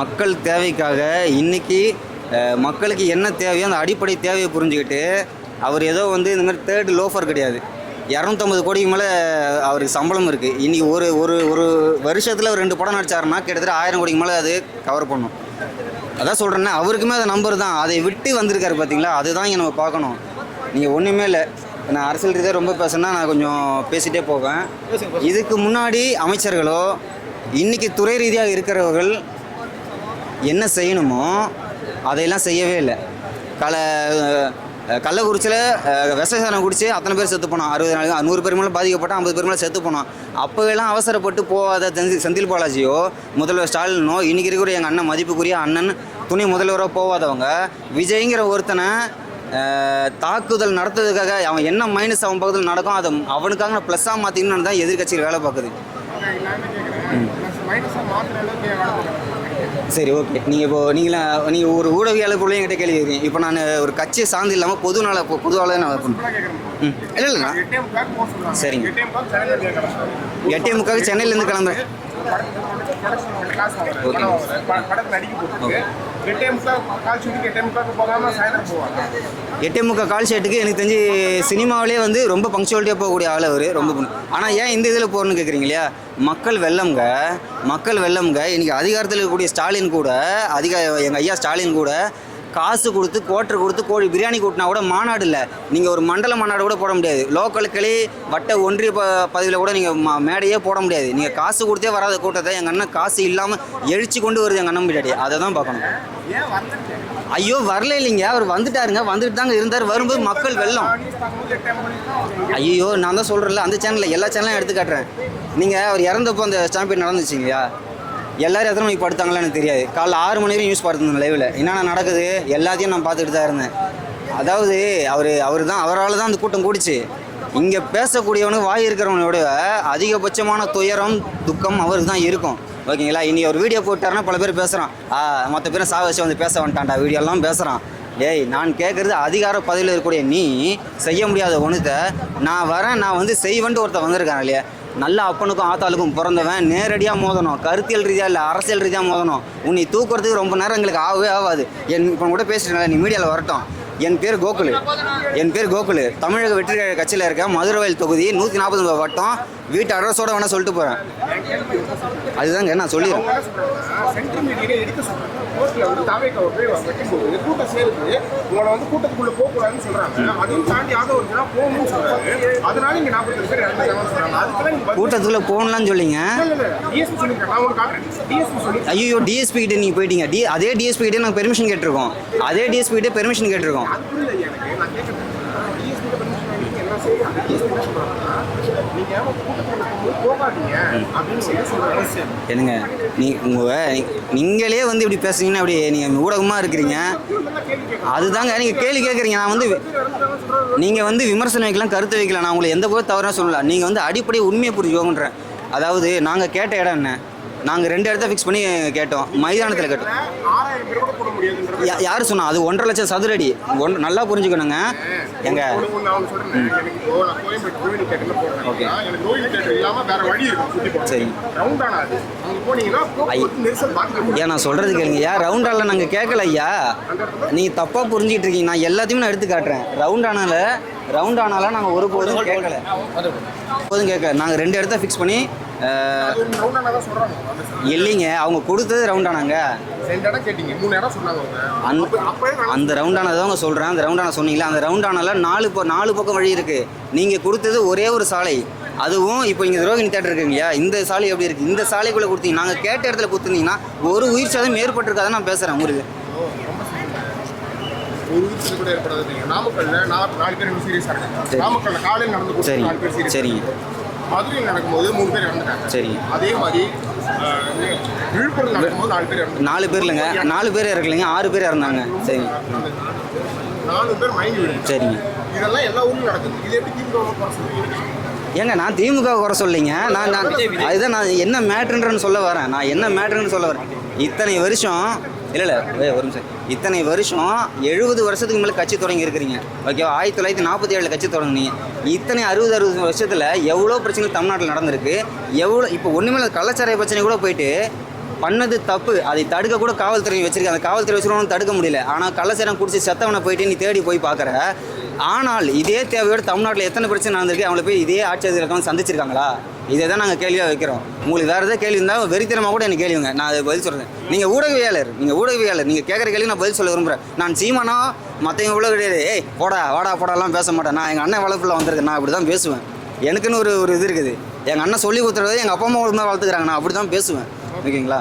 மக்கள் தேவைக்காக இன்னைக்கு அஹ், மக்களுக்கு என்ன தேவையோ அந்த அடிப்படை தேவையை புரிஞ்சுக்கிட்டு அவர் ஏதோ வந்து இந்த மாதிரி தேர்ட் லோஃபர் கிடையாது. இரநூத்தம்பது கோடிக்கு மேலே அவருக்கு சம்பளம் இருக்குது இன்றைக்கி ஒரு ஒரு ஒரு வருஷத்தில் ஒரு ரெண்டு படம் நடிச்சாருன்னா கிட்டத்தட்ட ஆயிரம் கோடிக்கு மேலே அது கவர் பண்ணும். அதான் சொல்கிறேன்னே அவருக்குமே அது நம்பர் தான். அதை விட்டு வந்திருக்காரு பார்த்தீங்களா அதுதான் இங்கே நம்ம பார்க்கணும். நீங்கள் ஒன்றுமே இல்லை. நான் அரசியல் ரீதியாக ரொம்ப பேசுனா நான் கொஞ்சம் பேசிகிட்டே போவேன். இதுக்கு முன்னாடி அமைச்சர்களோ இன்னைக்கு துறை ரீதியாக இருக்கிறவர்கள் என்ன செய்யணுமோ அதையெல்லாம் செய்யவே இல்லை. கல கள்ளக்குறிச்சியில் விஷசாரம் குடிச்சு அத்தனை பேர் செத்து போனோம். அறுபது நாள் நூறு பேர் மேலே பாதிக்கப்பட்ட ஐம்பது பேர் மேலே செத்து போனோம். அப்போவெல்லாம் அவசரப்பட்டு போகாத செந்தில் செந்தில் பாலாஜியோ முதல்வர் ஸ்டாலினோ இன்னைக்கு இருக்கிற எங்கள் அண்ணன் மதிப்புக்குரிய அண்ணன் துணை முதல்வராக போகாதவங்க விஜய்ங்கிற ஒருத்தனை தாக்குதல் நடத்துறதுக்காக அவன் என்ன மைனஸ் அவன் பக்கத்தில் நடக்கும் அதை அவனுக்காக நான் ப்ளஸ்ஸாக மாற்றிக்கணும்னு தான் எதிர்கட்சியில் வேலை பார்க்குது. சரி ஓகே நீங்கள் இப்போ நீங்களா நீங்கள் ஒரு ஊடகவியாளர் கூட என்கிட்ட கேள்வி கேட்குறீங்க. இப்போ நான் ஒரு கட்சியை சார்ந்து இல்லாமல் பொது நல பொ- பொதுவாக நான் ம். இல்லை இல்லை நான் எட்டே முக்கால் போக சொல்கிறாங்க சரிங்க. எட்டே முக்காவுக்கு சென்னையிலேருந்து கிளம்புறேன். காசு வாங்குறாங்க பணம் வாங்குறாங்க ப- படத்தை நடிக்க போட்டுருக்கு எட்டே முக்கால் கால் ஷூட்டுக்கு எனக்கு தெரிஞ்சு சினிமாவிலே வந்து ரொம்ப பங்க்சுவாலிட்டியாக போகக்கூடிய ஆள் அவர் ரொம்ப ஆனால் ஏன் இந்த இதில் போகிறேன்னு கேட்குறீங்க இல்லையா? மக்கள் வெள்ளம்ங்க மக்கள் வெள்ளம்ங்க இன்றைக்கி அதிகாரத்தில் இருக்கக்கூடிய ஸ்டாலின் கூட அதிகா எங்கள் ஐயா ஸ்டாலின் கூட காசு கொடுத்து கோட்டர் கொடுத்து கோழி பிரியாணி கூட்டினா கூட மாநாடு இல்லை. நீங்கள் ஒரு மண்டல மாநாடு கூட போட முடியாது. லோக்கலுக்களே வட்ட ஒன்றிய ப பதவியில் கூட நீங்கள் மா மேடையே போட முடியாது. நீங்கள் காசு கொடுத்தே வராத கூட்டத்தை எங்கள் அண்ணன் காசு இல்லாமல் எழுச்சி கொண்டு வருது எங்கள் அண்ணன் பின்னாடி. அதை தான் பார்க்கணும். ஏன் ஐயோ வரல இல்லைங்க. அவர் வந்துட்டாருங்க. வந்துட்டு தாங்க இருந்தார். வரும்போது மக்கள் வெள்ளம். ஐயோ நான் தான் சொல்கிறேன்ல அந்த சேனலில் எல்லா சேனலும் எடுத்து காட்டுறேன். நீங்கள் அவர் இறந்தப்போ அந்த சாம்பியன் நடந்துச்சுங்கய்யா எல்லோரும் எல்லாரும் எத்தனை மணிக்கு படுத்தாங்களோ எனக்கு தெரியாது. காலைல ஆறு மணி வரையும் நியூஸ் பார்த்துருந்தேன் லைவில் என்னென்ன நடக்குது? எல்லாத்தையும் நான் பார்த்துக்கிட்டு தான் இருந்தேன். அதாவது அவர் அவர் தான் அவரால் தான் அந்த கூட்டம் கூடிச்சு. இங்கே பேசக்கூடியவனுக்கு வாய் இருக்கிறவனோட அதிகபட்சமான துயரம் துக்கம் அவருக்கு தான் இருக்கும். ஓகேங்களா? இனி ஒரு வீடியோ போட்டாருன்னா பல பேர் பேசுகிறான் மற்ற பேரும் சாவசி வச்சு வந்து பேச வந்துட்டான்டா. வீடியோலாம் பேசுகிறான் டேய் நான் கேட்குறது அதிகார பதவியில் இருக்கக்கூடிய நீ செய்ய முடியாத ஒன்றுத்தை நான் வரேன் நான் வந்து செய்வேன்ட்டு ஒருத்தன் வந்திருக்கான் இல்லையா? நல்ல அப்பனுக்கும் ஆத்தாளுக்கும் பிறந்தவன் நேரடியாக மோதணும். கருத்தியல் ரீதியாக இல்லை அரசியல் ரீதியாக மோதணும். உன்னை தூக்குறதுக்கு ரொம்ப நேரம் எங்களுக்கு ஆகவே ஆகாது. என் இப்போ கூட பேசிட்டேன் நீ மீடியாவில் வரட்டும். என் பேர் கோகுலு. என் பேர் கோகுலு. தமிழக வெற்றி கட்சியில் இருக்க மதுரவயல் தொகுதி நூற்றி நாற்பது வட்டம் வீட்டு அட்ரஸோட வேணால் சொல்லிட்டு போகிறேன் அதுதாங்க நான் சொல்லிடுறேன். கூட்டத்துக்குள்ள நீங்க போகணும்லாம் சொல்லிங்க. ஐயோ டிஎஸ்பி கிட்ட நீங்கள் போயிட்டீங்க. டி அதே டிஎஸ்பி கிட்டே நாங்கள் பெர்மிஷன் கேட்டிருக்கோம். அதே டிஎஸ்பி கிட்டே பெர்மிஷன் கேட்டிருக்கோம். என்னங்க நீ உங்கள் நீங்களே வந்து இப்படி பேசுனீங்கன்னா அப்படி நீங்கள் ஊடகமாக இருக்கிறீங்க. அதுதாங்க நீங்கள் கேள்வி கேட்குறீங்க. நான் வந்து நீங்கள் வந்து விமர்சனம் வைக்கலாம் கருத்து வைக்கலாம் நான் உங்களை எந்த போது தவறாக சொல்லலாம் நீங்கள் வந்து அடிப்படை உண்மையை புரிஞ்சுக்கோங்கன்றேன். அதாவது நாங்கள் கேட்ட இடம் என்ன? நாங்கள் ரெண்டு இடத்த ஃபிக்ஸ் பண்ணி கேட்டோம். மைதானத்தில் கேட்டோம். யா- யார் சொன்னா? அது ஒன்றரை லட்சம் சதுரடி. ஒன் நல்லா புரிஞ்சுக்கணுங்க. எங்க? சரி. ஐயா நான் சொல்கிறது கேளுங்க ஐயா ரவுண்டால நாங்கள் கேட்கல ஐயா. நீங்கள் தப்பாக புரிஞ்சிக்கிட்டு இருக்கீங்க. நான் எல்லாத்தையுமே நான் எடுத்து காட்டுறேன். ரவுண்டானால ரவுண்டானால நாங்கள் ஒருபோதும் கேட்கல. ஒருபோதும் கேட்கல. நாங்கள் ரெண்டு இடத்த ஃபிக்ஸ் பண்ணி ஒரு இல்லைங்க. அவங்க கொடுத்தது ரவுண்டானாங்க ரெண்டு இடம் கேட்டீங்க. மூணு இடம் சொன்னாங்க அவங்க. அந்த ரவுண்டானதை அவங்க சொல்கிறேன் அந்த ரவுண்டான சொன்னீங்களா அந்த ரவுண்டானால நாலு நாலு பக்கம் வழி இருக்குது நீங்கள் கொடுத்தது ஒரே ஒரு சாலை. அதுவும் இப்போ இங்கே ரோகிணி தேட்டர் இருக்குங்க இல்லையா? இந்த சாலை எப்படி இருக்குது இந்த சாலைக்குள்ளே கொடுத்தீங்க. நாங்கள் கேட்ட இடத்துல கொடுத்துருந்தீங்கன்னா ஒரு உயிர் சேதம் ஏற்பட்டிருக்காத நான் பேசுகிறேன் உங்களுக்கு ஒரு வீட்டுல கூட ஏற்படாது நாமக்கல்ல நாலு பேர் சீரியஸா இருக்காங்க சரி. நாமக்கல்ல காலையில் நடந்து சரி. நாலு பேர் சீரியஸ் சரிங்க மதுரையில் நடக்கும்போது மூணு பேர் இறந்துட்டாங்க. சரிங்க அதே மாதிரி விழுப்புரம் நடக்கும்போது நாலு பேர் நாலு பேர் இல்லைங்க. நாலு பேர் இறக்கலைங்க. ஆறு பேர் இறந்தாங்க. சரிங்க நாலு பேர் மயங்கி விழுந்து சரிங்க இதெல்லாம் எல்லா ஊர்லயும் நடக்குது. இது எப்படி திமுக ஏங்க நான் திமுக குறை சொல்லிங்க. நான் நான் அதுதான் நான் என்ன மேட்ருன்றன்னு சொல்ல வரேன். நான் என்ன மேட்ருன்னு சொல்ல வரேன். இத்தனை வருஷம் இல்லை இல்லை ஒரு நிமிஷம். இத்தனை வருஷம் எழுபது வருஷத்துக்கு மேலே கட்சி தொடங்கி இருக்கிறீங்க ஓகேவா? ஆயிரத்தி தொள்ளாயிரத்தி நாற்பத்தி ஏழில் கட்சி தொடங்குனீங்க. இத்தனை அறுபது அறுபது வருஷத்தில் எவ்வளோ பிரச்சனைகள் தமிழ்நாட்டில் நடந்திருக்கு? எவ்வளோ இப்போ ஒன்றுமே இல்லை கள்ளச்சாராய பிரச்சனை கூட போயிட்டு பண்ணது தப்பு. அதை தடுக்க கூட காவல்துறை வச்சிருக்க. அந்த காவல்துறை வச்சிருக்கவங்க தடுக்க முடியல. ஆனால் கள்ளசேரம் குடிச்சு செத்தவனை போயிட்டு நீ தேடி போய் பார்க்குற ஆனால் இதே தேவையோடு தமிழ்நாட்டில் எத்தனை பிரச்சனை நடந்திருக்கு அவங்கள போய் இதே ஆட்சி அதிகாரம் சந்திச்சிருக்காங்களா? இதை தான் நாங்கள் கேள்வியாக வைக்கிறோம். உங்களுக்கு வேறு ஏதாவது கேள்வி இருந்தால் வெறித்தனமாக கூட எனக்கு கேள்விங்க நான் அதை பதில் சொல்கிறேன் நீங்கள் ஊடகவியாளர் நீங்கள் ஊடகவியாளர் நீங்கள் கேட்குற கேள்வி நான் பதில் சொல்ல விரும்புகிறேன் நான் சீமானா மற்றவங்க இவ்வளோ கிடையாது. ஏய் போடா வாடா போடாலாம் பேச மாட்டேன். நான் எங்கள் அண்ணன் வளர்ப்பில் வந்திருக்கேன். நான் அப்படி தான் பேசுவேன். எனக்குன்னு ஒரு ஒரு இது இருக்குது. எங்கள் அண்ணன் சொல்லி கொடுத்துறது எங்கள் அப்பா அம்மா ஒழுங்காக வளர்த்துக்கிறாங்க. நான் அப்படி தான் பேசுவேன். ஓகேங்களா?